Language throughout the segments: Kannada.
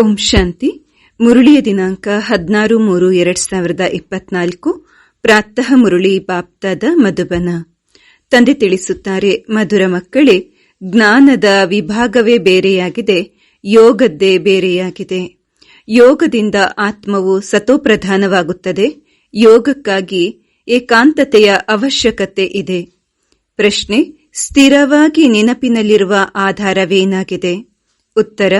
ಓಂ ಶಾಂತಿ. ಮುರುಳಿಯ ದಿನಾಂಕ ಹದಿನಾರು ಮೂರು ಎರಡ್ ಸಾವಿರದ ಇಪ್ಪತ್ನಾಲ್ಕು. ಪ್ರಾತಃ ಮುರುಳಿ ಬಾಪ್ತಾದ ಮಧುಬನ. ತಂದೆ ತಿಳಿಸುತ್ತಾರೆ, ಮಧುರ ಮಕ್ಕಳೇ, ಜ್ಞಾನದ ವಿಭಾಗವೇ ಬೇರೆಯಾಗಿದೆ, ಯೋಗದ್ದೇ ಬೇರೆಯಾಗಿದೆ. ಯೋಗದಿಂದ ಆತ್ಮವು ಸತೋಪ್ರಧಾನವಾಗುತ್ತದೆ, ಯೋಗಕ್ಕಾಗಿ ಏಕಾಂತತೆಯ ಅವಶ್ಯಕತೆ ಇದೆ. ಪ್ರಶ್ನೆ, ಸ್ಥಿರವಾಗಿ ನೆನಪಿನಲ್ಲಿರುವ ಆಧಾರವೇನಾಗಿದೆ? ಉತ್ತರ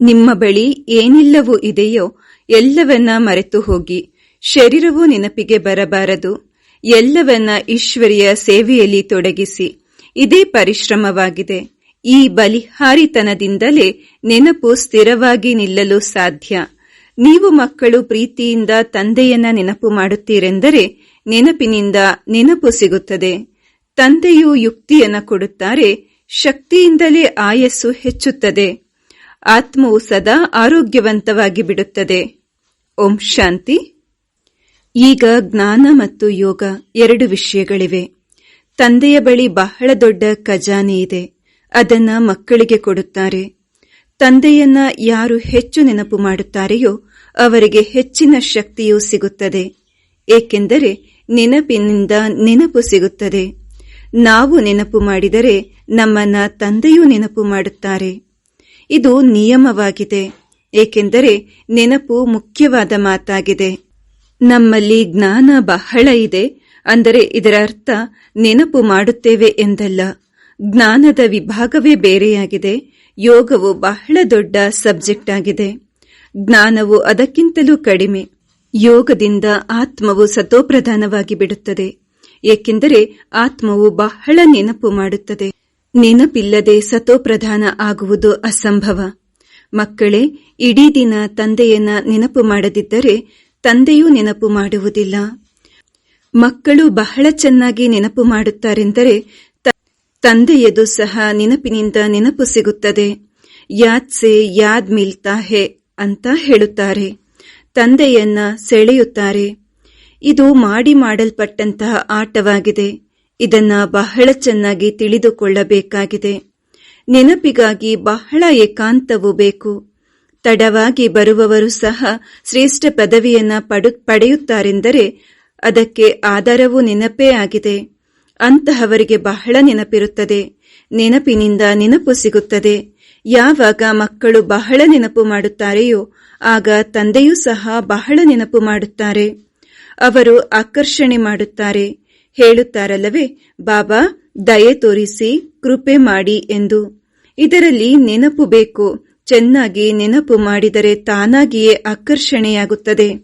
ನಿಮ್ಮ ಬಳಿ ಏನೆಲ್ಲವೂ ಇದೆಯೋ ಎಲ್ಲವನ್ನ ಮರೆತು ಹೋಗಿ, ಶರೀರವು ನೆನಪಿಗೆ ಬರಬಾರದು. ಎಲ್ಲವನ್ನ ಈಶ್ವರಿಯ ಸೇವೆಯಲ್ಲಿ ತೊಡಗಿಸಿ, ಇದೇ ಪರಿಶ್ರಮವಾಗಿದೆ. ಈ ಬಲಿಹಾರಿತನದಿಂದಲೇ ನೆನಪು ಸ್ಥಿರವಾಗಿ ನಿಲ್ಲಲು ಸಾಧ್ಯ. ನೀವು ಮಕ್ಕಳು ಪ್ರೀತಿಯಿಂದ ತಂದೆಯನ್ನ ನೆನಪು ಮಾಡುತ್ತೀರೆಂದರೆ ನೆನಪಿನಿಂದ ನೆನಪು ಸಿಗುತ್ತದೆ. ತಂದೆಯು ಯುಕ್ತಿಯನ್ನ ಕೊಡುತ್ತಾರೆ, ಶಕ್ತಿಯಿಂದಲೇ ಆಯಸ್ಸು ಹೆಚ್ಚುತ್ತದೆ. ಆತ್ಮವು ಸದಾ ಆರೋಗ್ಯವಂತವಾಗಿ ಬಿಡುತ್ತದೆ ಓಂ ಶಾಂತಿ. ಈಗ ಜ್ಞಾನ ಮತ್ತು ಯೋಗ ಎರಡು ವಿಷಯಗಳಿವೆ. ತಂದೆಯ ಬಳಿ ಬಹಳ ದೊಡ್ಡ ಖಜಾನೆ ಇದೆ. ಅದನ್ನ ಮಕ್ಕಳಿಗೆ ಕೊಡುತ್ತಾರೆ. ತಂದೆಯನ್ನ ಯಾರು ಹೆಚ್ಚು ನೆನಪು ಮಾಡುತ್ತಾರೆಯೋ ಅವರಿಗೆ ಹೆಚ್ಚಿನ ಶಕ್ತಿಯೂ ಸಿಗುತ್ತದೆ. ಏಕೆಂದರೆ ನೆನಪಿನಿಂದ ನೆನಪು ಸಿಗುತ್ತದೆ. ನಾವು ನೆನಪು ಮಾಡಿದರೆ ನಮ್ಮನ್ನ ತಂದೆಯೂ ನೆನಪು ಮಾಡುತ್ತಾರೆ. ಇದು ನಿಯಮವಾಗಿದೆ, ಏಕೆಂದರೆ ನೆನಪು ಮುಖ್ಯವಾದ ಮಾತಾಗಿದೆ. ನಮ್ಮಲ್ಲಿ ಜ್ಞಾನ ಬಹಳ ಇದೆ, ಅಂದರೆ ಇದರ ಅರ್ಥ ನೆನಪು ಮಾಡುತ್ತೇವೆ ಎಂದಲ್ಲ. ಜ್ಞಾನದ ವಿಭಾಗವೇ ಬೇರೆಯಾಗಿದೆ, ಯೋಗವು ಬಹಳ ದೊಡ್ಡ ಸಬ್ಜೆಕ್ಟ್ ಆಗಿದೆ. ಜ್ಞಾನವು ಅದಕ್ಕಿಂತಲೂ ಕಡಿಮೆ, ಯೋಗದಿಂದ ಆತ್ಮವು ಸತೋಪ್ರಧಾನವಾಗಿ ಬಿಡುತ್ತದೆ ಏಕೆಂದರೆ ಆತ್ಮವು ಬಹಳ ನೆನಪು ಮಾಡುತ್ತದೆ. ನೆನಪಿಲ್ಲದೆ ಸತೋಪ್ರಧಾನ ಆಗುವುದು ಅಸಂಭವ. ಮಕ್ಕಳೇ, ಇಡೀ ದಿನ ತಂದೆಯನ್ನ ನೆನಪು ಮಾಡದಿದ್ದರೆ ತಂದೆಯೂ ನೆನಪು ಮಾಡುವುದಿಲ್ಲ. ಮಕ್ಕಳು ಬಹಳ ಚೆನ್ನಾಗಿ ನೆನಪು ಮಾಡುತ್ತಾರೆಂದರೆ ತಂದೆಯದು ಸಹ ನೆನಪಿನಿಂದ ನೆನಪು ಸಿಗುತ್ತದೆ. ಯಾದ್ ಸೆ ಯಾದ್ ಮಿಲ್ತಾ ಹೆ ಅಂತ ಹೇಳುತ್ತಾರೆ. ತಂದೆಯನ್ನ ಸೆಳೆಯುತ್ತಾರೆ. ಇದು ಮಾಡಿ ಮಾಡಲ್ಪಟ್ಟಂತಹ ಆಟವಾಗಿದೆ. ಇದನ್ನ ಬಹಳ ಚೆನ್ನಾಗಿ ತಿಳಿದುಕೊಳ್ಳಬೇಕಾಗಿದೆ. ನೆನಪಿಗಾಗಿ ಬಹಳ ಏಕಾಂತವೂ ಬೇಕು. ತಡವಾಗಿ ಬರುವವರು ಸಹ ಶ್ರೇಷ್ಠ ಪದವಿಯನ್ನ ಪಡೆಯುತ್ತಾರೆಂದರೆ ಅದಕ್ಕೆ ಆಧಾರವೂ ನೆನಪೇ ಆಗಿದೆ. ಅಂತಹವರಿಗೆ ಬಹಳ ನೆನಪಿರುತ್ತದೆ. ನೆನಪಿನಿಂದ ನೆನಪು ಸಿಗುತ್ತದೆ. ಯಾವಾಗ ಮಕ್ಕಳು ಬಹಳ ನೆನಪು ಮಾಡುತ್ತಾರೆಯೋ ಆಗ ತಂದೆಯೂ ಸಹ ಬಹಳ ನೆನಪು ಮಾಡುತ್ತಾರೆ. ಅವರು ಆಕರ್ಷಣೆ ಮಾಡುತ್ತಾರೆ. ಹೇಳುತ್ತಾರಲ್ಲವೇ? ಬಾಬಾ, ದಯೆ ತೋರಿಸಿ, ಕೃಪೆ ಮಾಡಿ ಎಂದು. ಇದರಲ್ಲಿ ನೆನಪು ಬೇಕು. ಚೆನ್ನಾಗಿ ನೆನಪು ಮಾಡಿದರೆ ತಾನಾಗಿಯೇ ಆಕರ್ಷಣೆಯಾಗುತ್ತದೆ.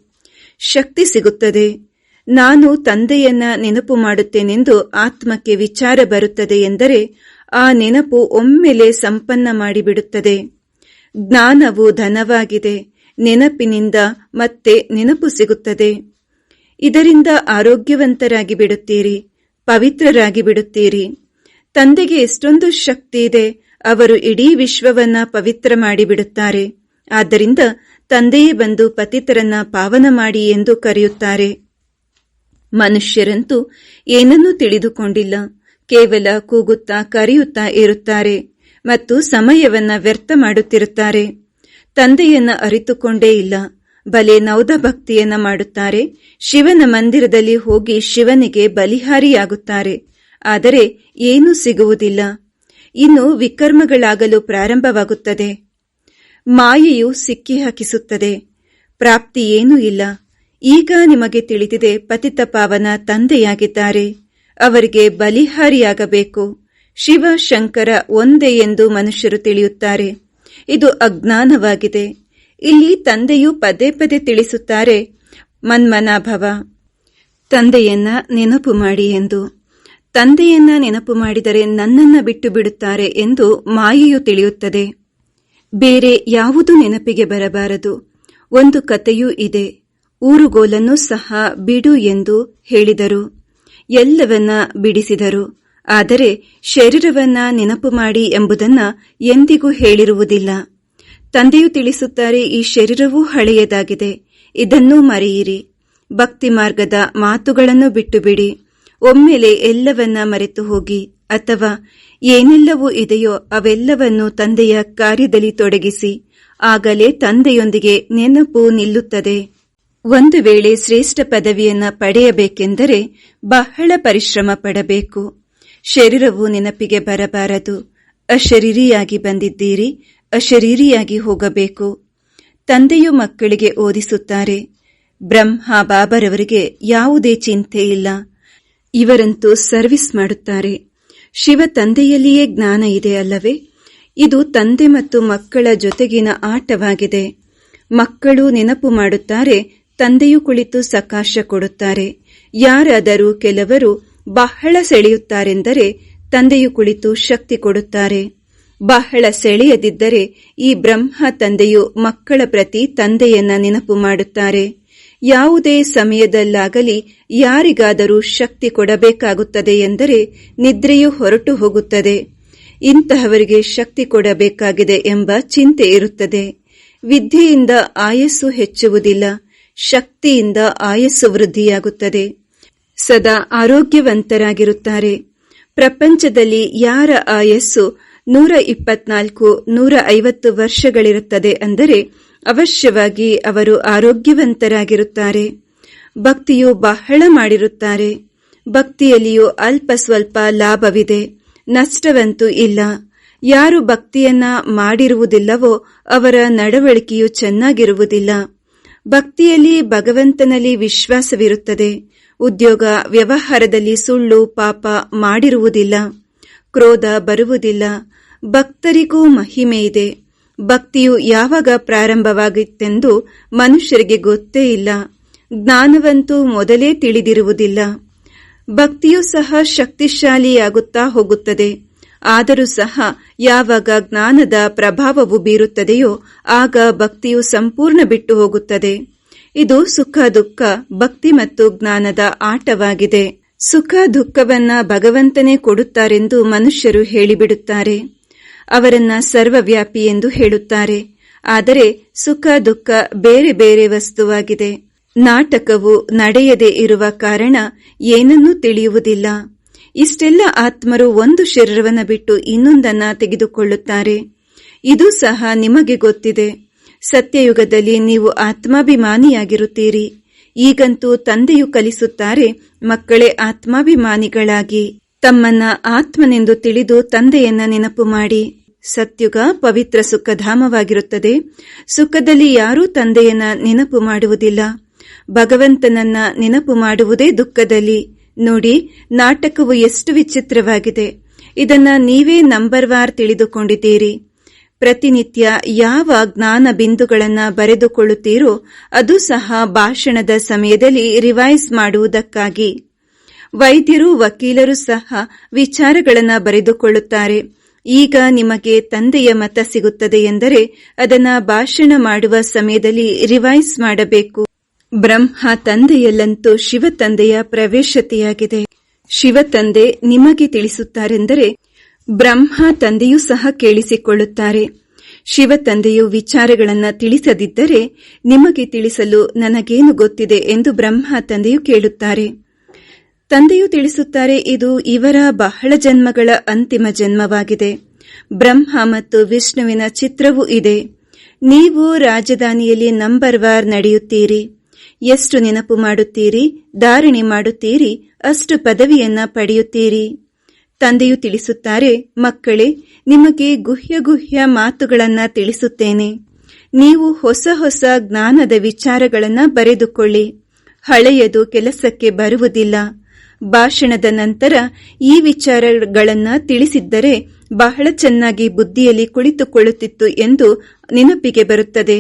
ಶಕ್ತಿ ಸಿಗುತ್ತದೆ. ನಾನು ತಂದೆಯನ್ನ ನೆನಪು ಮಾಡುತ್ತೇನೆಂದು ಆತ್ಮಕ್ಕೆ ವಿಚಾರ ಬರುತ್ತದೆ ಎಂದರೆ, ಆ ನೆನಪು ಒಮ್ಮೆಲೆ ಸಂಪನ್ನ ಮಾಡಿಬಿಡುತ್ತದೆ. ಜ್ಞಾನವು ಧನವಾಗಿದೆ. ನೆನಪಿನಿಂದ ಮತ್ತೆ ನೆನಪು ಸಿಗುತ್ತದೆ. ಇದರಿಂದ ಆರೋಗ್ಯವಂತರಾಗಿ ಬಿಡುತ್ತೀರಿ, ಪವಿತ್ರರಾಗಿ ಬಿಡುತ್ತೀರಿ. ತಂದೆಗೆ ಎಷ್ಟೊಂದು ಶಕ್ತಿ ಇದೆ, ಅವರು ಇಡೀ ವಿಶ್ವವನ್ನ ಪವಿತ್ರ ಮಾಡಿಬಿಡುತ್ತಾರೆ ಆದ್ದರಿಂದ ತಂದೆಯೇ ಬಂದು ಪತಿತರನ್ನ ಪಾವನ ಮಾಡಿ ಎಂದು ಕರೆಯುತ್ತಾರೆ. ಮನುಷ್ಯರಂತೂ ಏನನ್ನೂ ತಿಳಿದುಕೊಂಡಿಲ್ಲ, ಕೇವಲ ಕೂಗುತ್ತಾ ಕರೆಯುತ್ತಾ ಇರುತ್ತಾರೆ ಮತ್ತು ಸಮಯವನ್ನ ವ್ಯರ್ಥ ಮಾಡುತ್ತಿರುತ್ತಾರೆ. ತಂದೆಯನ್ನ ಅರಿತುಕೊಂಡೇ ಇಲ್ಲ ಬಲೆ ನೌದ ಭಕ್ತಿಯನ್ನ ಮಾಡುತ್ತಾರೆ. ಶಿವನ ಮಂದಿರದಲ್ಲಿ ಹೋಗಿ ಶಿವನಿಗೆ ಬಲಿಹಾರಿಯಾಗುತ್ತಾರೆ. ಆದರೆ ಏನೂ ಸಿಗುವುದಿಲ್ಲ. ಇನ್ನು ವಿಕರ್ಮಗಳಾಗಲು ಪ್ರಾರಂಭವಾಗುತ್ತದೆ. ಮಾಯೆಯು ಸಿಕ್ಕಿ ಹಾಕಿಸುತ್ತದೆ. ಪ್ರಾಪ್ತಿ ಏನೂ ಇಲ್ಲ. ಈಗ ನಿಮಗೆ ತಿಳಿದಿದೆ ಪತಿತ ಪಾವನ ತಂದೆಯಾಗಿದ್ದಾರೆ. ಅವರಿಗೆ ಬಲಿಹಾರಿಯಾಗಬೇಕು. ಶಿವ ಶಂಕರ ಒಂದೇ ಎಂದು ಮನುಷ್ಯರು ತಿಳಿಯುತ್ತಾರೆ. ಇದು ಅಜ್ಞಾನವಾಗಿದೆ. ಇಲ್ಲಿ ತಂದೆಯು ಪದೇ ಪದೇ ತಿಳಿಸುತ್ತಾರೆ ಮನ್ಮನಾಭವ ತಂದೆಯನ್ನ ನೆನಪು ಮಾಡಿ ಎಂದು. ತಂದೆಯನ್ನ ನೆನಪು ಮಾಡಿದರೆ ನನ್ನನ್ನ ಬಿಟ್ಟು ಬಿಡುತ್ತಾರೆ ಎಂದು ಮಾಯೆಯು ತಿಳಿಯುತ್ತದೆ. ಬೇರೆ ಯಾವುದು ನೆನಪಿಗೆ ಬರಬಾರದು. ಒಂದು ಕತೆಯೂ ಇದೆ. ಊರುಗೋಲನ್ನು ಸಹ ಬಿಡು ಎಂದು ಹೇಳಿದರು. ಎಲ್ಲವನ್ನ ಬಿಡಿಸಿದರು. ಆದರೆ ಶರೀರವನ್ನ ನೆನಪು ಮಾಡಿ ಎಂಬುದನ್ನ ಎಂದಿಗೂ ಹೇಳಿರುವುದಿಲ್ಲ. ತಂದೆಯು ತಿಳಿಸುತ್ತಾರೆ, ಈ ಶರೀರವೂ ಹಳೆಯದಾಗಿದೆ. ಇದನ್ನೂ ಮರೆಯಿರಿ. ಭಕ್ತಿ ಮಾರ್ಗದ ಮಾತುಗಳನ್ನು ಬಿಟ್ಟು ಬಿಡಿ ಒಮ್ಮೆಲೆ ಎಲ್ಲವನ್ನ ಮರೆತು ಹೋಗಿ. ಅಥವಾ ಏನೆಲ್ಲವೂ ಇದೆಯೋ ಅವೆಲ್ಲವನ್ನು ತಂದೆಯ ಕಾರ್ಯದಲ್ಲಿ ತೊಡಗಿಸಿ. ಆಗಲೇ ತಂದೆಯೊಂದಿಗೆ ನೆನಪು ನಿಲ್ಲುತ್ತದೆ. ಒಂದು ವೇಳೆ ಶ್ರೇಷ್ಠ ಪದವಿಯನ್ನ ಪಡೆಯಬೇಕೆಂದರೆ ಬಹಳ ಪರಿಶ್ರಮ ಪಡಬೇಕು. ಶರೀರವು ನೆನಪಿಗೆ ಬರಬಾರದು. ಅಶರೀರಿಯಾಗಿ ಬಂದಿದ್ದೀರಿ. ಅಶರೀರಿಯಾಗಿ ಹೋಗಬೇಕು. ತಂದೆಯು ಮಕ್ಕಳಿಗೆ ಓದಿಸುತ್ತಾರೆ. ಬ್ರಹ್ಮ ಬಾಬರವರಿಗೆ ಯಾವುದೇ ಚಿಂತೆ ಇಲ್ಲ. ಇವರಂತೂ ಸರ್ವಿಸ್ ಮಾಡುತ್ತಾರೆ. ಶಿವ ತಂದೆಯಲ್ಲಿಯೇ ಜ್ಞಾನ ಇದೆ ಅಲ್ಲವೇ? ಇದು ತಂದೆ ಮತ್ತು ಮಕ್ಕಳ ಜೊತೆಗಿನ ಆಟವಾಗಿದೆ. ಮಕ್ಕಳು ನೆನಪು ಮಾಡುತ್ತಾರೆ, ತಂದೆಯು ಕುಳಿತು ಸಕಾಶ ಕೊಡುತ್ತಾರೆ. ಯಾರಾದರೂ ಕೆಲವರು ಬಹಳ ಸೆಳೆಯುತ್ತಾರೆಂದರೆ ತಂದೆಯು ಕುಳಿತು ಶಕ್ತಿ ಕೊಡುತ್ತಾರೆ. ಬಹಳ ಸೆಳೆಯದಿದ್ದರೆ ಈ ಬ್ರಹ್ಮ ತಂದೆಯು ಮಕ್ಕಳ ಪ್ರತಿ ತಂದೆಯನ್ನ ನೆನಪು ಮಾಡುತ್ತಾರೆ. ಯಾವುದೇ ಸಮಯದಲ್ಲಾಗಲಿ ಯಾರಿಗಾದರೂ ಶಕ್ತಿ ಕೊಡಬೇಕಾಗುತ್ತದೆ ಎಂದರೆ ನಿದ್ರೆಯು ಹೊರಟು ಹೋಗುತ್ತದೆ. ಇಂತಹವರಿಗೆ ಶಕ್ತಿ ಕೊಡಬೇಕಾಗಿದೆ ಎಂಬ ಚಿಂತೆ ಇರುತ್ತದೆ. ವಿದ್ಯೆಯಿಂದ ಆಯಸ್ಸು ಹೆಚ್ಚುವುದಿಲ್ಲ, ಶಕ್ತಿಯಿಂದ ಆಯಸ್ಸು ವೃದ್ಧಿಯಾಗುತ್ತದೆ. ಸದಾ ಆರೋಗ್ಯವಂತರಾಗಿರುತ್ತಾರೆ. ಪ್ರಪಂಚದಲ್ಲಿ ಯಾರ ಆಯಸ್ಸು ನೂರ ಇಪ್ಪತ್ನಾಲ್ಕು ನೂರ ಐವತ್ತು ವರ್ಷಗಳಿರುತ್ತದೆ ಅಂದರೆ ಅವಶ್ಯವಾಗಿ ಅವರು ಆರೋಗ್ಯವಂತರಾಗಿರುತ್ತಾರೆ. ಭಕ್ತಿಯು ಬಹಳ ಮಾಡಿರುತ್ತಾರೆ. ಭಕ್ತಿಯಲ್ಲಿಯೂ ಅಲ್ಪ ಸ್ವಲ್ಪ ಲಾಭವಿದೆ. ನಷ್ಟವಂತೂ ಇಲ್ಲ. ಯಾರು ಭಕ್ತಿಯನ್ನ ಮಾಡಿರುವುದಿಲ್ಲವೋ ಅವರ ನಡವಳಿಕೆಯು ಚೆನ್ನಾಗಿರುವುದಿಲ್ಲ. ಭಕ್ತಿಯಲ್ಲಿ ಭಗವಂತನಲ್ಲಿ ವಿಶ್ವಾಸವಿರುತ್ತದೆ. ಉದ್ಯೋಗ, ವ್ಯವಹಾರದಲ್ಲಿ ಸುಳ್ಳು, ಪಾಪ ಮಾಡಿರುವುದಿಲ್ಲ. ಕ್ರೋಧ ಬರುವುದಿಲ್ಲ. ಭಕ್ತರಿಗೂ ಮಹಿಮೆ ಇದೆ. ಭಕ್ತಿಯು ಯಾವಾಗ ಪ್ರಾರಂಭವಾಗಿತ್ತೆಂದು ಮನುಷ್ಯರಿಗೆ ಗೊತ್ತೇ ಇಲ್ಲ. ಜ್ಞಾನವಂತೂ ಮೊದಲೇ ತಿಳಿದಿರುವುದಿಲ್ಲ. ಭಕ್ತಿಯು ಸಹ ಶಕ್ತಿಶಾಲಿಯಾಗುತ್ತಾ ಹೋಗುತ್ತದೆ. ಆದರೂ ಸಹ ಯಾವಾಗ ಜ್ಞಾನದ ಪ್ರಭಾವವು ಬೀರುತ್ತದೆಯೋ ಆಗ ಭಕ್ತಿಯು ಸಂಪೂರ್ಣ ಬಿಟ್ಟು ಹೋಗುತ್ತದೆ. ಇದು ಸುಖ ದುಃಖ, ಭಕ್ತಿ ಮತ್ತು ಜ್ಞಾನದ ಆಟವಾಗಿದೆ. ಸುಖ ದುಃಖವನ್ನ ಭಗವಂತನೇ ಕೊಡುತ್ತಾರೆಂದು ಮನುಷ್ಯರು ಹೇಳಿಬಿಡುತ್ತಾರೆ. ಅವರನ್ನ ಸರ್ವವ್ಯಾಪಿ ಎಂದು ಹೇಳುತ್ತಾರೆ. ಆದರೆ ಸುಖ ದುಃಖ ಬೇರೆ ಬೇರೆ ವಸ್ತುವಾಗಿದೆ. ನಾಟಕವು ನಡೆಯದೇ ಇರುವ ಕಾರಣ ಏನನ್ನೂ ತಿಳಿಯುವುದಿಲ್ಲ. ಇಷ್ಟೆಲ್ಲ ಆತ್ಮರು ಒಂದು ಶರೀರವನ್ನು ಬಿಟ್ಟು ಇನ್ನೊಂದನ್ನ ತೆಗೆದುಕೊಳ್ಳುತ್ತಾರೆ. ಇದು ಸಹ ನಿಮಗೆ ಗೊತ್ತಿದೆ. ಸತ್ಯಯುಗದಲ್ಲಿ ನೀವು ಆತ್ಮಾಭಿಮಾನಿಯಾಗಿರುತ್ತೀರಿ. ಈಗಂತೂ ತಂದೆಯು ಕಲಿಸುತ್ತಾರೆ ಮಕ್ಕಳೇ ಆತ್ಮಾಭಿಮಾನಿಗಳಾಗಿ. ತಮ್ಮನ್ನ ಆತ್ಮನೆಂದು ತಿಳಿದು ತಂದೆಯನ್ನ ನೆನಪು ಮಾಡಿ. ಸತ್ಯುಗ ಪವಿತ್ರ ಸುಖಧಾಮವಾಗಿರುತ್ತದೆ. ಸುಖದಲ್ಲಿ ಯಾರೂ ತಂದೆಯನ್ನ ನೆನಪು ಮಾಡುವುದಿಲ್ಲ. ಭಗವಂತನನ್ನ ನೆನಪು ಮಾಡುವುದೇ ದುಃಖದಲ್ಲಿ. ನೋಡಿ, ನಾಟಕವು ಎಷ್ಟು ವಿಚಿತ್ರವಾಗಿದೆ. ಇದನ್ನ ನೀವೇ ನಂಬರ್ ವಾರ್ ತಿಳಿದುಕೊಂಡಿದ್ದೀರಿ. ಪ್ರತಿನಿತ್ಯ ಯಾವ ಜ್ಞಾನ ಬಿಂದುಗಳನ್ನು ಬರೆದುಕೊಳ್ಳುತ್ತೀರೋ ಅದು ಸಹ ಭಾಷಣದ ಸಮಯದಲ್ಲಿ ರಿವೈಸ್ ಮಾಡುವುದಕ್ಕಾಗಿ. ವೈದ್ಯರು, ವಕೀಲರು ಸಹ ವಿಚಾರಗಳನ್ನು ಬರೆದುಕೊಳ್ಳುತ್ತಾರೆ. ಈಗ ನಿಮಗೆ ತಂದೆಯ ಮತ ಸಿಗುತ್ತದೆ ಎಂದರೆ ಅದನ್ನ ಭಾಷಣ ಮಾಡುವ ಸಮಯದಲ್ಲಿ ರಿವೈಸ್ ಮಾಡಬೇಕು. ಬ್ರಹ್ಮ ತಂದೆಯಲ್ಲಂತೂ ಶಿವ ತಂದೆಯ ಪ್ರವೇಶತೆಯಾಗಿದೆ. ಶಿವ ತಂದೆ ನಿಮಗೆ ತಿಳಿಸುತ್ತಾರೆಂದರೆ ಬ್ರಹ್ಮ ತಂದೆಯೂ ಸಹ ಕೇಳಿಸಿಕೊಳ್ಳುತ್ತಾರೆ. ಶಿವ ತಂದೆಯು ವಿಚಾರಗಳನ್ನು ತಿಳಿಸದಿದ್ದರೆ ನಿಮಗೆ ತಿಳಿಸಲು ನನಗೇನು ಗೊತ್ತಿದೆ ಎಂದು ಬ್ರಹ್ಮ ತಂದೆಯು ಕೇಳುತ್ತಾರೆ. ತಂದೆಯು ತಿಳಿಸುತ್ತಾರೆ, ಇದು ಇವರ ಬಹಳ ಜನ್ಮಗಳ ಅಂತಿಮ ಜನ್ಮವಾಗಿದೆ. ಬ್ರಹ್ಮ ಮತ್ತು ವಿಷ್ಣುವಿನ ಚಿತ್ರವೂ ಇದೆ. ನೀವು ರಾಜಧಾನಿಯಲ್ಲಿ ನಂಬರ್ ವಾರ್ ನಡೆಯುತ್ತೀರಿ. ಎಷ್ಟು ನೆನಪು ಮಾಡುತ್ತೀರಿ, ಧಾರಣೆ ಮಾಡುತ್ತೀರಿ, ಅಷ್ಟು ಪದವಿಯನ್ನ ಪಡೆಯುತ್ತೀರಿ. ತಂದೆಯು ತಿಳಿಸುತ್ತಾರೆ, ಮಕ್ಕಳೇ, ನಿಮಗೆ ಗುಹ್ಯ ಗುಹ್ಯ ಮಾತುಗಳನ್ನ ತಿಳಿಸುತ್ತೇನೆ. ನೀವು ಹೊಸ ಹೊಸ ಜ್ಞಾನದ ವಿಚಾರಗಳನ್ನ ಬರೆದುಕೊಳ್ಳಿ. ಹಳೆಯದು ಕೆಲಸಕ್ಕೆ ಬರುವುದಿಲ್ಲ. ಭಾಷಣದ ನಂತರ ಈ ವಿಚಾರಗಳನ್ನ ತಿಳಿಸಿದ್ದರೆ ಬಹಳ ಚೆನ್ನಾಗಿ ಬುದ್ಧಿಯಲ್ಲಿ ಕುಳಿತುಕೊಳ್ಳುತ್ತಿತ್ತು ಎಂದು ನೆನಪಿಗೆ ಬರುತ್ತದೆ.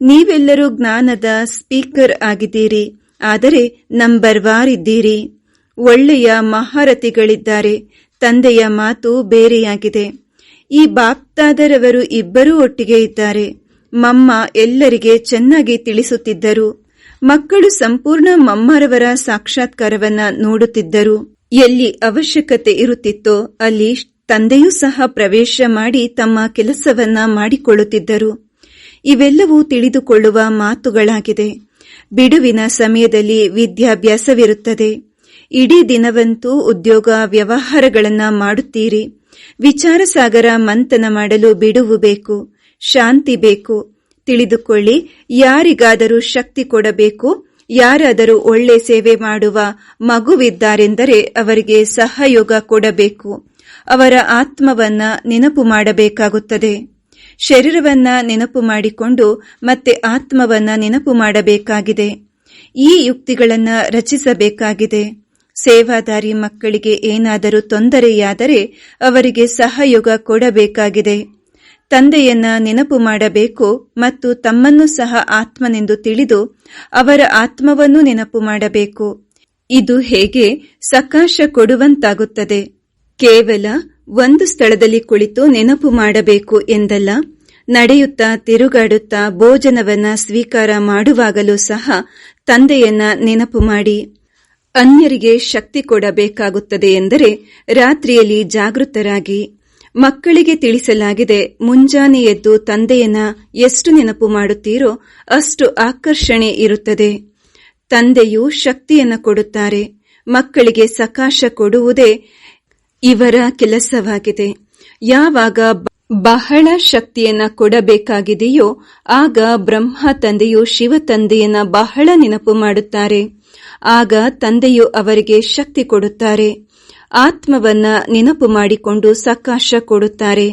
ನೀವೆಲ್ಲರೂ ಜ್ಞಾನದ ಸ್ಪೀಕರ್ ಆಗಿದ್ದೀರಿ, ಆದರೆ ನಂಬರ್ ವಾರಿದ್ದೀರಿ ಒಳ್ಳೆಯ ಮಹಾರಥಿಗಳಿದ್ದಾರೆ. ತಂದೆಯ ಮಾತು ಬೇರೆಯಾಗಿದೆ. ಈ ಬಾಪ್ತಾದರವರು ಇಬ್ಬರೂ ಒಟ್ಟಿಗೆ ಇದ್ದಾರೆ. ಮಮ್ಮ ಎಲ್ಲರಿಗೆ ಚೆನ್ನಾಗಿ ತಿಳಿಸುತ್ತಿದ್ದರು. ಮಕ್ಕಳು ಸಂಪೂರ್ಣ ಮಮ್ಮರವರ ಸಾಕ್ಷಾತ್ಕಾರವನ್ನ ನೋಡುತ್ತಿದ್ದರು. ಎಲ್ಲಿ ಅವಶ್ಯಕತೆ ಇರುತ್ತಿತ್ತೋ ಅಲ್ಲಿ ತಂದೆಯೂ ಸಹ ಪ್ರವೇಶ ಮಾಡಿ ತಮ್ಮ ಕೆಲಸವನ್ನ ಮಾಡಿಕೊಳ್ಳುತ್ತಿದ್ದರು. ಇವೆಲ್ಲವೂ ತಿಳಿದುಕೊಳ್ಳುವ ಮಾತುಗಳಾಗಿದೆ. ಬಿಡುವಿನ ಸಮಯದಲ್ಲಿ ವಿದ್ಯಾಭ್ಯಾಸವಿರುತ್ತದೆ. ಇಡೀ ದಿನವಂತೂ ಉದ್ಯೋಗ ವ್ಯವಹಾರಗಳನ್ನ ಮಾಡುತ್ತೀರಿ. ವಿಚಾರ ಸಾಗರ ಮಂಥನ ಮಾಡಲು ಬಿಡುವು ಬೇಕು, ಶಾಂತಿ ಬೇಕು. ತಿಳಿದುಕೊಳ್ಳಿ, ಯಾರಿಗಾದರೂ ಶಕ್ತಿ ಕೊಡಬೇಕು, ಯಾರಾದರೂ ಒಳ್ಳೆ ಸೇವೆ ಮಾಡುವ ಮಗುವಿದ್ದಾರೆಂದರೆ ಅವರಿಗೆ ಸಹಯೋಗ ಕೊಡಬೇಕು. ಅವರ ಆತ್ಮವನ್ನ ನೆನಪು ಮಾಡಬೇಕಾಗುತ್ತದೆ. ಶರೀರವನ್ನ ನೆನಪು ಮಾಡಿಕೊಂಡು ಮತ್ತೆ ಆತ್ಮವನ್ನ ನೆನಪು ಮಾಡಬೇಕಾಗಿದೆ. ಈ ಯುಕ್ತಿಗಳನ್ನು ರಚಿಸಬೇಕಾಗಿದೆ. ಸೇವಾದಾರಿ ಮಕ್ಕಳಿಗೆ ಏನಾದರೂ ತೊಂದರೆಯಾದರೆ ಅವರಿಗೆ ಸಹಯೋಗ ಕೊಡಬೇಕಾಗಿದೆ. ತಂದೆಯನ್ನ ನೆನಪು ಮಾಡಬೇಕು ಮತ್ತು ತಮ್ಮನ್ನು ಸಹ ಆತ್ಮನೆಂದು ತಿಳಿದು ಅವರ ಆತ್ಮವನ್ನು ನೆನಪು ಮಾಡಬೇಕು. ಇದು ಹೇಗೆ ಸಕಾಶ ಕೊಡುವಂತಾಗುತ್ತದೆ. ಕೇವಲ ಒಂದು ಸ್ಥಳದಲ್ಲಿ ಕುಳಿತು ನೆನಪು ಮಾಡಬೇಕು ಎಂದಲ್ಲ, ನಡೆಯುತ್ತಾ ತಿರುಗಾಡುತ್ತಾ ಭೋಜನವನ್ನ ಸ್ವೀಕಾರ ಮಾಡುವಾಗಲೂ ಸಹ ತಂದೆಯನ್ನ ನೆನಪು ಮಾಡಿ. ಅನ್ಯರಿಗೆ ಶಕ್ತಿ ಕೊಡಬೇಕಾಗುತ್ತದೆ ಎಂದರೆ ರಾತ್ರಿಯಲ್ಲಿ ಜಾಗೃತರಾಗಿ ಮಕ್ಕಳಿಗೆ ತಿಳಿಸಲಾಗಿದೆ ಮುಂಜಾನೆ ಎದ್ದು ತಂದೆಯನ್ನ ಎಷ್ಟು ನೆನಪು ಮಾಡುತ್ತೀರೋ ಅಷ್ಟು ಆಕರ್ಷಣೆ ಇರುತ್ತದೆ. ತಂದೆಯು ಶಕ್ತಿಯನ್ನು ಕೊಡುತ್ತಾರೆ. ಮಕ್ಕಳಿಗೆ ಸಕಾಶ ಕೊಡುವುದೇ ಇವರ ಕೆಲಸವಾಗಿದೆ. ಯಾವಾಗ ಬಹಳ ಶಕ್ತಿಯನ್ನ ಕೊಡಬೇಕಾಗಿದೆಯೋ ಆಗ ಬ್ರಹ್ಮ ತಂದೆಯು ಶಿವ ತಂದೆಯನ್ನ ಬಹಳ ನೆನಪು ಮಾಡುತ್ತಾರೆ. ಆಗ ತಂದೆಯು ಅವರಿಗೆ ಶಕ್ತಿ ಕೊಡುತ್ತಾರೆ. ಆತ್ಮವನ್ನ ನೆನಪು ಮಾಡಿಕೊಂಡು ಸಕಾಶ ಕೊಡುತ್ತಾರೆ.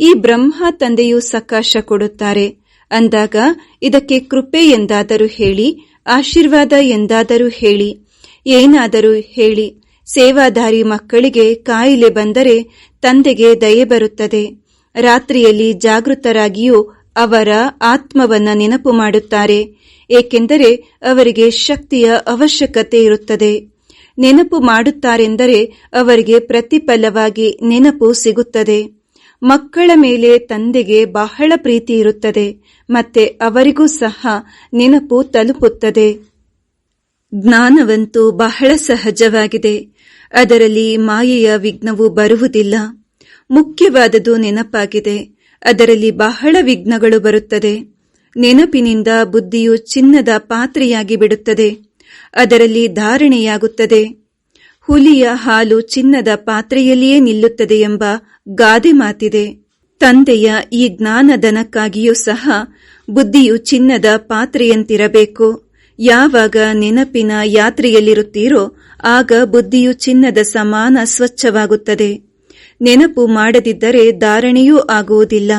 ಈ ಬ್ರಹ್ಮ ತಂದೆಯು ಸಕಾಶ ಕೊಡುತ್ತಾರೆ. ಅಂದಾಗ ಇದಕ್ಕೆ ಕೃಪೆ ಎಂದಾದರೂ ಹೇಳಿ, ಆಶೀರ್ವಾದ ಎಂದಾದರೂ ಹೇಳಿ, ಏನಾದರೂ ಹೇಳಿ, ಸೇವಾದಾರಿ ಮಕ್ಕಳಿಗೆ ಕಾಯಿಲೆ ಬಂದರೆ ತಂದೆಗೆ ದಯೆ ಬರುತ್ತದೆ. ರಾತ್ರಿಯಲ್ಲಿ ಜಾಗೃತರಾಗಿಯೂ ಅವರ ಆತ್ಮವನ್ನ ನೆನಪು ಮಾಡುತ್ತಾರೆ, ಏಕೆಂದರೆ ಅವರಿಗೆ ಶಕ್ತಿಯ ಅವಶ್ಯಕತೆ ಇರುತ್ತದೆ. ನೆನಪು ಮಾಡುತ್ತಾರೆಂದರೆ ಅವರಿಗೆ ಪ್ರತಿಫಲವಾಗಿ ನೆನಪು ಸಿಗುತ್ತದೆ. ಮಕ್ಕಳ ಮೇಲೆ ತಂದೆಗೆ ಬಹಳ ಪ್ರೀತಿ ಇರುತ್ತದೆ, ಮತ್ತೆ ಅವರಿಗೂ ಸಹ ನೆನಪು ತಲುಪುತ್ತದೆ. ಜ್ಞಾನವಂತೂ ಬಹಳ ಸಹಜವಾಗಿದೆ. ಅದರಲ್ಲಿ ಮಾಯೆಯ ವಿಘ್ನವು ಬರುವುದಿಲ್ಲ. ಮುಖ್ಯವಾದದು ನೆನಪಾಗಿದೆ. ಅದರಲ್ಲಿ ಬಹಳ ವಿಘ್ನಗಳು ಬರುತ್ತದೆ. ನೆನಪಿನಿಂದ ಬುದ್ಧಿಯು ಚಿನ್ನದ ಪಾತ್ರೆಯಾಗಿ ಬಿಡುತ್ತದೆ. ಅದರಲ್ಲಿ ಧಾರಣೆಯಾಗುತ್ತದೆ. ಹುಲಿಯ ಹಾಲು ಚಿನ್ನದ ಪಾತ್ರೆಯಲ್ಲಿಯೇ ನಿಲ್ಲುತ್ತದೆ ಎಂಬ ಗಾದೆ ಮಾತಿದೆ. ತಂದೆಯ ಈ ಜ್ಞಾನಧನಕ್ಕಾಗಿಯೂ ಸಹ ಬುದ್ಧಿಯು ಚಿನ್ನದ ಪಾತ್ರೆಯಂತಿರಬೇಕು. ಯಾವಾಗ ನೆನಪಿನ ಯಾತ್ರೆಯಲ್ಲಿರುತ್ತೀರೋ ಆಗ ಬುದ್ಧಿಯು ಚಿನ್ನದ ಸಮಾನ ಸ್ವಚ್ಛವಾಗುತ್ತದೆ. ನೆನಪು ಮಾಡದಿದ್ದರೆ ಧಾರಣೆಯೂ ಆಗುವುದಿಲ್ಲ.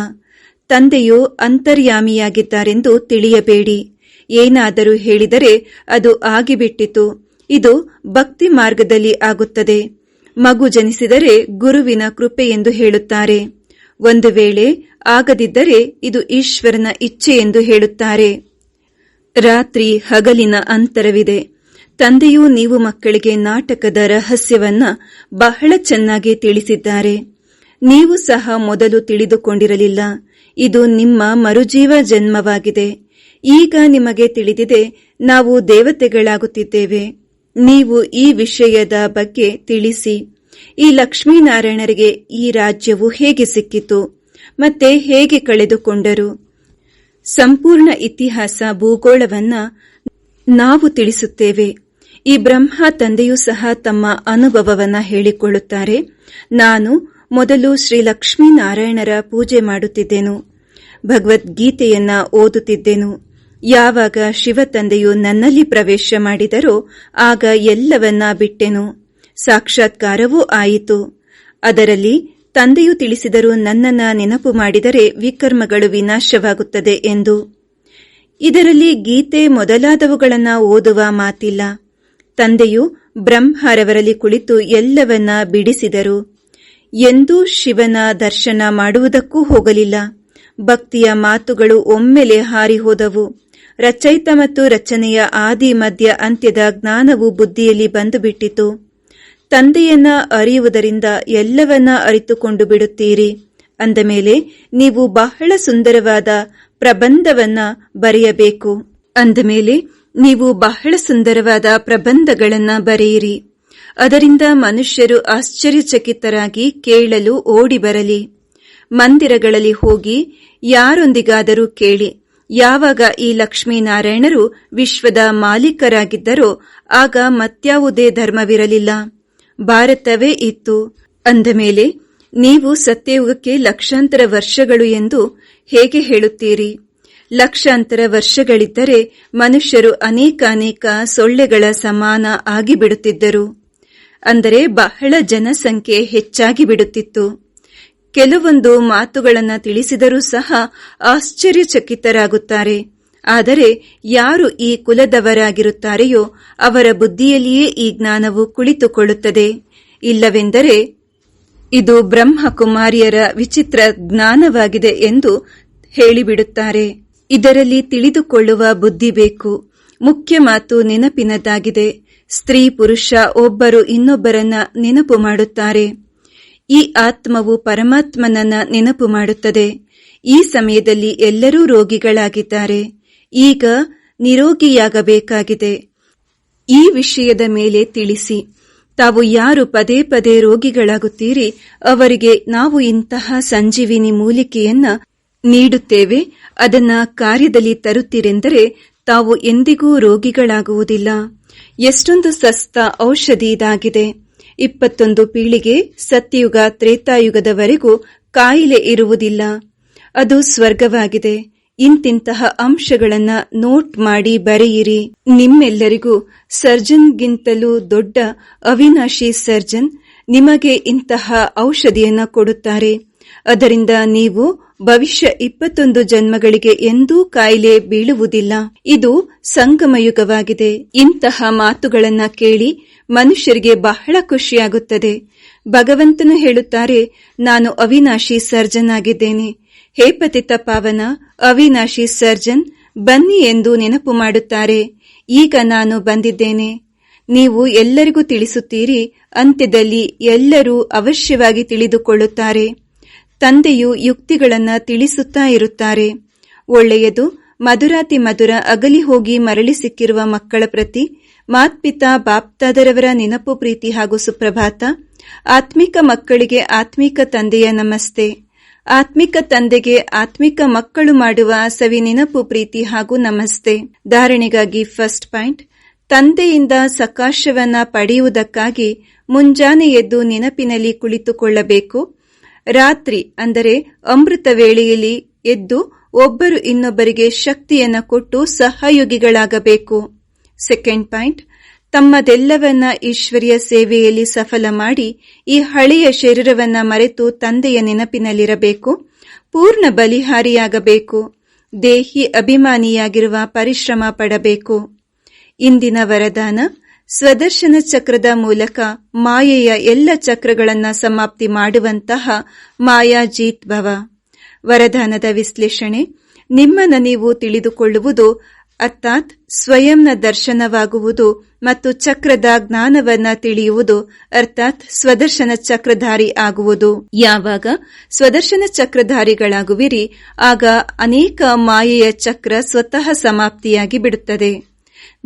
ತಂದೆಯು ಅಂತರ್ಯಾಮಿಯಾಗಿದ್ದಾರೆಂದು ತಿಳಿಯಬೇಡಿ. ಏನಾದರೂ ಹೇಳಿದರೆ ಅದು ಆಗಿಬಿಟ್ಟಿತು. ಇದು ಭಕ್ತಿ ಮಾರ್ಗದಲ್ಲಿ ಆಗುತ್ತದೆ. ಮಗು ಜನಿಸಿದರೆ ಗುರುವಿನ ಕೃಪೆ ಎಂದು ಹೇಳುತ್ತಾರೆ. ಒಂದು ವೇಳೆ ಆಗದಿದ್ದರೆ ಇದು ಈಶ್ವರನ ಇಚ್ಛೆ ಎಂದು ಹೇಳುತ್ತಾರೆ. ರಾತ್ರಿ ಹಗಲಿನ ಅಂತರವಿದೆ. ತಂದೆಯೂ ನೀವು ಮಕ್ಕಳಿಗೆ ನಾಟಕದ ರಹಸ್ಯವನ್ನ ಬಹಳ ಚೆನ್ನಾಗಿ ತಿಳಿಸಿದ್ದಾರೆ. ನೀವು ಸಹ ಮೊದಲು ತಿಳಿದುಕೊಂಡಿರಲಿಲ್ಲ. ಇದು ನಿಮ್ಮ ಮರುಜೀವ ಜನ್ಮವಾಗಿದೆ. ಈಗ ನಿಮಗೆ ತಿಳಿದಿದೆ, ನಾವು ದೇವತೆಗಳಾಗುತ್ತಿದ್ದೇವೆ. ನೀವು ಈ ವಿಷಯದ ಬಗ್ಗೆ ತಿಳಿಸಿ. ಈ ಲಕ್ಷ್ಮೀನಾರಾಯಣರಿಗೆ ಈ ರಾಜ್ಯವು ಹೇಗೆ ಸಿಕ್ಕಿತು? ಮತ್ತೆ ಹೇಗೆ ಕಳೆದುಕೊಂಡರು? ಸಂಪೂರ್ಣ ಇತಿಹಾಸ ಭೂಗೋಳವನ್ನ ನಾವು ತಿಳಿಸುತ್ತೇವೆ. ಈ ಬ್ರಹ್ಮ ತಂದೆಯೂ ಸಹ ತಮ್ಮ ಅನುಭವವನ್ನ ಹೇಳಿಕೊಳ್ಳುತ್ತಾರೆ. ನಾನು ಮೊದಲು ಶ್ರೀ ಲಕ್ಷ್ಮೀನಾರಾಯಣರ ಪೂಜೆ ಮಾಡುತ್ತಿದ್ದೆನು. ಭಗವದ್ಗೀತೆಯನ್ನ ಓದುತ್ತಿದ್ದೆನು. ಯಾವಾಗ ಶಿವ ತಂದೆಯು ನನ್ನಲ್ಲಿ ಪ್ರವೇಶ ಮಾಡಿದರೋ ಆಗ ಎಲ್ಲವನ್ನ ಬಿಟ್ಟೆನು. ಸಾಕ್ಷಾತ್ಕಾರವೂ ಆಯಿತು. ಅದರಲ್ಲಿ ತಂದೆಯು ತಿಳಿಸಿದರು ನನ್ನನ್ನ ನೆನಪು ಮಾಡಿದರೆ ವಿಕರ್ಮಗಳು ವಿನಾಶವಾಗುತ್ತದೆ ಎಂದು. ಇದರಲ್ಲಿ ಗೀತೆ ಮೊದಲಾದವುಗಳನ್ನ ಓದುವ ಮಾತಿಲ್ಲ. ತಂದೆಯು ಬ್ರಹ್ಮರವರಲ್ಲಿ ಕುಳಿತು ಎಲ್ಲವನ್ನ ಬಿಡಿಸಿದರು. ಎಂದೂ ಶಿವನ ದರ್ಶನ ಮಾಡುವುದಕ್ಕೂ ಹೋಗಲಿಲ್ಲ. ಭಕ್ತಿಯ ಮಾತುಗಳು ಒಮ್ಮೆಲೆ ಹಾರಿ ಹೋದವು ರಚಯಿತ ಮತ್ತು ರಚನೆಯ ಆದಿ ಮಧ್ಯ ಅಂತ್ಯದ ಜ್ಞಾನವು ಬುದ್ಧಿಯಲ್ಲಿ ಬಂದುಬಿಟ್ಟಿತು. ತಂದೆಯನ್ನ ಅರಿಯುವುದರಿಂದ ಎಲ್ಲವನ್ನ ಅರಿತುಕೊಂಡು ಬಿಡುತ್ತೀರಿ. ಅಂದ ಮೇಲೆ ನೀವು ಬಹಳ ಸುಂದರವಾದ ಪ್ರಬಂಧವನ್ನ ಬರೆಯಬೇಕು. ಅಂದ ಮೇಲೆ ನೀವು ಬಹಳ ಸುಂದರವಾದ ಪ್ರಬಂಧಗಳನ್ನು ಬರೆಯಿರಿ. ಅದರಿಂದ ಮನುಷ್ಯರು ಆಶ್ಚರ್ಯಚಕಿತರಾಗಿ ಕೇಳಲು ಓಡಿ ಬರಲಿ ಮಂದಿರಗಳಲ್ಲಿ ಹೋಗಿ ಯಾರೊಂದಿಗಾದರೂ ಕೇಳಿ. ಯಾವಾಗ ಈ ಲಕ್ಷ್ಮೀನಾರಾಯಣರು ವಿಶ್ವದ ಮಾಲೀಕರಾಗಿದ್ದರೋ ಆಗ ಮತ್ಯಾವುದೇ ಧರ್ಮವಿರಲಿಲ್ಲ. ಭಾರತವೇ ಇತ್ತು. ಅಂದ ಮೇಲೆ, ನೀವು ಸತ್ಯಯುಗಕ್ಕೆ ಲಕ್ಷಾಂತರ ವರ್ಷಗಳು ಎಂದು ಹೇಗೆ ಹೇಳುತ್ತೀರಿ? ಲಕ್ಷಾಂತರ ವರ್ಷಗಳಿದ್ದರೆ ಮನುಷ್ಯರು ಅನೇಕಾನೇಕ ಅನೇಕ ಸೊಳ್ಳೆಗಳ ಸಮಾನ ಆಗಿಬಿಡುತ್ತಿದ್ದರು. ಅಂದರೆ ಬಹಳ ಜನಸಂಖ್ಯೆ ಹೆಚ್ಚಾಗಿ ಬಿಡುತ್ತಿತ್ತು ಕೆಲವೊಂದು ಮಾತುಗಳನ್ನು ತಿಳಿಸಿದರೂ ಸಹ ಆಶ್ಚರ್ಯಚಕಿತರಾಗುತ್ತಾರೆ. ಆದರೆ ಯಾರು ಈ ಕುಲದವರಾಗಿರುತ್ತಾರೆಯೋ ಅವರ ಬುದ್ಧಿಯಲ್ಲಿಯೇ ಈ ಜ್ಞಾನವು ಕುಳಿತುಕೊಳ್ಳುತ್ತದೆ. ಇಲ್ಲವೆಂದರೆ ಇದು ಬ್ರಹ್ಮಕುಮಾರಿಯರ ವಿಚಿತ್ರ ಜ್ಞಾನವಾಗಿದೆ ಎಂದು ಹೇಳಿಬಿಡುತ್ತಾರೆ. ಇದರಲ್ಲಿ ತಿಳಿದುಕೊಳ್ಳುವ ಬುದ್ಧಿ ಬೇಕು. ಮುಖ್ಯ ಮಾತು ನೆನಪಿನದಾಗಿದೆ ಸ್ತ್ರೀ, ಪುರುಷ ಒಬ್ಬರು ಇನ್ನೊಬ್ಬರನ್ನ ನೆನಪು ಮಾಡುತ್ತಾರೆ. ಈ ಆತ್ಮವು ಪರಮಾತ್ಮನನ್ನ ನೆನಪು ಮಾಡುತ್ತದೆ. ಈ ಸಮಯದಲ್ಲಿ ಎಲ್ಲರೂ ರೋಗಿಗಳಾಗಿದ್ದಾರೆ. ಈಗ ನಿರೋಗಿಯಾಗಬೇಕಾಗಿದೆ. ಈ ವಿಷಯದ ಮೇಲೆ ತಿಳಿಸಿ. ತಾವು ಯಾರು ಪದೇ ಪದೇ ರೋಗಿಗಳಾಗುತ್ತೀರಿ, ಅವರಿಗೆ ನಾವು ಇಂತಹ ಸಂಜೀವಿನಿ ಮೂಲಿಕೆಯನ್ನ ನೀಡುತ್ತೇವೆ, ಅದನ್ನ ಕಾರ್ಯದಲ್ಲಿ ತರುತ್ತೀರೆಂದರೆ ತಾವು ಎಂದಿಗೂ ರೋಗಿಗಳಾಗುವುದಿಲ್ಲ. ಎಷ್ಟೊಂದು ಸಸ್ತ ಔಷಧಿ ಇದಾಗಿದೆ ಇಪ್ಪತ್ತೊಂದು ಪೀಳಿಗೆ ಸತ್ಯಯುಗ ತ್ರೇತಾಯುಗದವರೆಗೂ ಕಾಯಿಲೆ ಇರುವುದಿಲ್ಲ. ಅದು ಸ್ವರ್ಗವಾಗಿದೆ. ಇಂತಿಂತಹ ಅಂಶಗಳನ್ನ ನೋಟ್ ಮಾಡಿ ಬರೆಯಿರಿ. ನಿಮ್ಮೆಲ್ಲರಿಗೂ ಸರ್ಜನ್ಗಿಂತಲೂ ದೊಡ್ಡ ಅವಿನಾಶಿ ಸರ್ಜನ್ ನಿಮಗೆ ಇಂತಹ ಔಷಧಿಯನ್ನು ಕೊಡುತ್ತಾರೆ. ಅದರಿಂದ ನೀವು ಭವಿಷ್ಯ ಇಪ್ಪತ್ತೊಂದು ಜನ್ಮಗಳಿಗೆ ಎಂದೂ ಕಾಯಿಲೆ ಬೀಳುವುದಿಲ್ಲ. ಇದು ಸಂಗಮಯುಗವಾಗಿದೆ. ಇಂತಹ ಮಾತುಗಳನ್ನ ಕೇಳಿ ಮನುಷ್ಯರಿಗೆ ಬಹಳ ಖುಷಿಯಾಗುತ್ತದೆ. ಭಗವಂತನು ಹೇಳುತ್ತಾರೆ, ನಾನು ಅವಿನಾಶಿ ಸರ್ಜನ್ ಆಗಿದ್ದೇನೆ ಹೇ ಪತಿತ ಪಾವನ, ಅವಿನಾಶಿ ಸರ್ಜನ್, ಬನ್ನಿ ಎಂದು ನೆನಪು ಮಾಡುತ್ತಾರೆ. ಈಗ ನಾನು ಬಂದಿದ್ದೇನೆ. ನೀವು ಎಲ್ಲರಿಗೂ ತಿಳಿಸುತ್ತೀರಿ, ಅಂತ್ಯದಲ್ಲಿ ಎಲ್ಲರೂ ಅವಶ್ಯವಾಗಿ ತಿಳಿದುಕೊಳ್ಳುತ್ತಾರೆ. ತಂದೆಯು ಯುಕ್ತಿಗಳನ್ನು ತಿಳಿಸುತ್ತಾ ಇರುತ್ತಾರೆ. ಒಳ್ಳೆಯದು, ಮಧುರಾತಿ ಮಧುರ ಅಗಲಿ ಹೋಗಿ ಮರಳಿ ಸಿಕ್ಕಿರುವ ಮಕ್ಕಳ ಪ್ರತಿ, ಮಾತ್ಪಿತಾ ಬಾಪ್ತಾದರವರ ನೆನಪು ಪ್ರೀತಿ ಹಾಗೂ ಸುಪ್ರಭಾತ, ಆತ್ಮಿಕ ಮಕ್ಕಳಿಗೆ ಆತ್ಮಿಕ ತಂದೆಯ ನಮಸ್ತೆ. ಆತ್ಮಿಕ ತಂದೆಗೆ ಆತ್ಮಿಕ ಮಕ್ಕಳು ಮಾಡುವ ಸವಿ ನೆನಪು ಪ್ರೀತಿ ಹಾಗೂ ನಮಸ್ತೆ. ಧಾರಣೆಗಾಗಿ ಫಸ್ಟ್ ಪಾಯಿಂಟ್, ತಂದೆಯಿಂದ ಸಕಾಶವನ್ನ ಪಡೆಯುವುದಕ್ಕಾಗಿ ಮುಂಜಾನೆ ಎದ್ದು ನೆನಪಿನಲ್ಲಿ ಕುಳಿತುಕೊಳ್ಳಬೇಕು. ರಾತ್ರಿ, ಅಂದರೆ ಅಮೃತ ವೇಳೆಯಲ್ಲಿ ಎದ್ದು ಒಬ್ಬರು ಇನ್ನೊಬ್ಬರಿಗೆ ಶಕ್ತಿಯನ್ನ ಕೊಟ್ಟು ಸಹಯೋಗಿಗಳಾಗಬೇಕು. ಸೆಕೆಂಡ್ ಪಾಯಿಂಟ್ ತಮ್ಮದೆಲ್ಲವನ್ನ ಈಶ್ವರಿಯ ಸೇವೆಯಲ್ಲಿ ಸಫಲ ಮಾಡಿ ಈ ಹಳೆಯ ಶರೀರವನ್ನ ಮರೆತು ತಂದೆಯ ನೆನಪಿನಲ್ಲಿರಬೇಕು, ಪೂರ್ಣ ಬಲಿಹಾರಿಯಾಗಬೇಕು, ದೇಹಿ ಅಭಿಮಾನಿಯಾಗಿರುವ ಪರಿಶ್ರಮ ಪಡಬೇಕು. ಇಂದಿನ ವರದಾನ ಸ್ವದರ್ಶನ ಚಕ್ರದ ಮೂಲಕ ಮಾಯೆಯ ಎಲ್ಲ ಚಕ್ರಗಳನ್ನು ಸಮಾಪ್ತಿ ಮಾಡುವಂತಹ ಮಾಯಾಜೀತ್ ಭವ. ವರದಾನದ ವಿಶ್ಲೇಷಣೆ, ನಿಮ್ಮನ್ನು ನೀವು ತಿಳಿದುಕೊಳ್ಳುವುದು ಅರ್ಥಾತ್ ಸ್ವಯಂನ ದರ್ಶನವಾಗುವುದು ಮತ್ತು ಚಕ್ರದ ಜ್ಞಾನವನ್ನ ತಿಳಿಯುವುದು ಅರ್ಥಾತ್ ಸ್ವದರ್ಶನ ಚಕ್ರಧಾರಿ ಆಗುವುದು. ಯಾವಾಗ ಸ್ವದರ್ಶನ ಚಕ್ರಧಾರಿಗಳಾಗುವಿರಿ, ಆಗ ಅನೇಕ ಮಾಯೆಯ ಚಕ್ರ ಸ್ವತಃ ಸಮಾಪ್ತಿಯಾಗಿ ಬಿಡುತ್ತದೆ.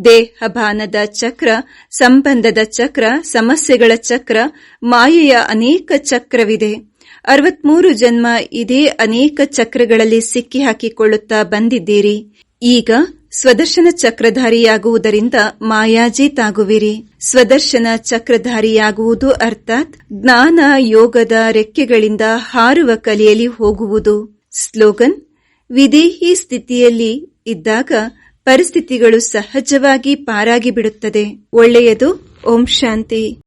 ದೇಹಭಾನದ ಚಕ್ರ, ಸಂಬಂಧದ ಚಕ್ರ, ಸಮಸ್ಯೆಗಳ ಚಕ್ರ, ಮಾಯೆಯ ಅನೇಕ ಚಕ್ರವಿದೆ. ಅರವತ್ಮೂರು ಜನ್ಮ ಇದೇ ಅನೇಕ ಚಕ್ರಗಳಲ್ಲಿ ಸಿಕ್ಕಿ ಹಾಕಿಕೊಳ್ಳುತ್ತಾ ಬಂದಿದ್ದೀರಿ. ಈಗ ಸ್ವದರ್ಶನ ಚಕ್ರಧಾರಿಯಾಗುವುದರಿಂದ ಮಾಯಾಜೀತಾಗುವಿರಿ. ಸ್ವದರ್ಶನ ಚಕ್ರಧಾರಿಯಾಗುವುದು ಅರ್ಥಾತ್ ಜ್ಞಾನ ಯೋಗದ ರೆಕ್ಕೆಗಳಿಂದ ಹಾರುವ ಕಲೆಯಲ್ಲಿ ಹೋಗುವುದು. ಸ್ಲೋಗನ್, ವಿದೇಹಿ ಸ್ಥಿತಿಯಲ್ಲಿ ಇದ್ದಾಗ ಪರಿಸ್ಥಿತಿಗಳು ಸಹಜವಾಗಿ ಪಾರಾಗಿ ಬಿಡುತ್ತದೆ ಒಳ್ಳೆಯದು. ಓಂ ಶಾಂತಿ.